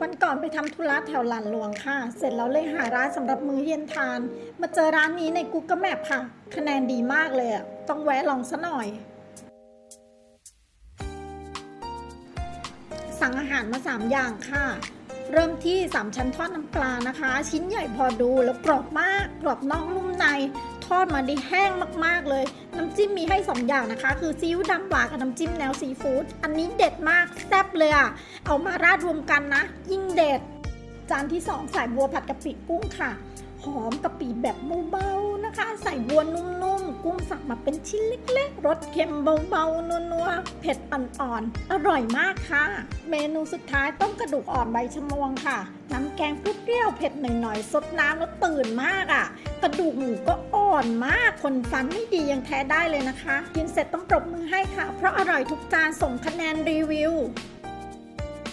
วันก่อนไปทำธุระแถวหลานหลวงค่ะ เสร็จแล้วเลยหาร้านสำหรับมื้อเย็นทาน มาเจอร้านนี้ใน Google Map ค่ะ คะแนนดีมากเลยอะต้องแวะลองซะหน่อย สั่งอาหารมา 3 อย่างค่ะ เริ่มที่ 3 ชั้นทอดน้ำปลานะคะ ชิ้นใหญ่พอดูแล้วกรอบมาก กรอบนอกนุ่มใน อดมาได้แห้งมากๆเลย น้ำจิ้มมีให้ 2 อย่างนะคะ คือซีอิ๊วดำหวานกับน้ำจิ้มแนวซีฟู้ดอันนี้เด็ดมากแซ่บเลยอะเอามาราดรวมกันนะ ยิ่งเด็ด จานที่2ใส่บัวผัดกะปิกุ้งค่ะ หอมกะปิแบบเบาๆนะคะ ใส่บัวนุ่มๆ กุ้งสับมาเป็นชิ้นเล็กๆรสเค็มเบาๆนัวๆเผ็ดอ่อนๆอร่อยมากค่ะ เมนูสุดท้ายต้มกระดูกอ่อนใบชะมวงค่ะน้ำแกงเปรี้ยวเผ็ดหน่อยๆสดน้ำแล้วตื่นมากอะ่ะ กระดูกหมูก็อ่ อนมากคนฟันไม่ดียังแท้ได้เลยนะคะ กินเสร็จต้องปรบมือให้ค่ะ เพราะอร่อยทุกจานส่งคะแนนรีวิว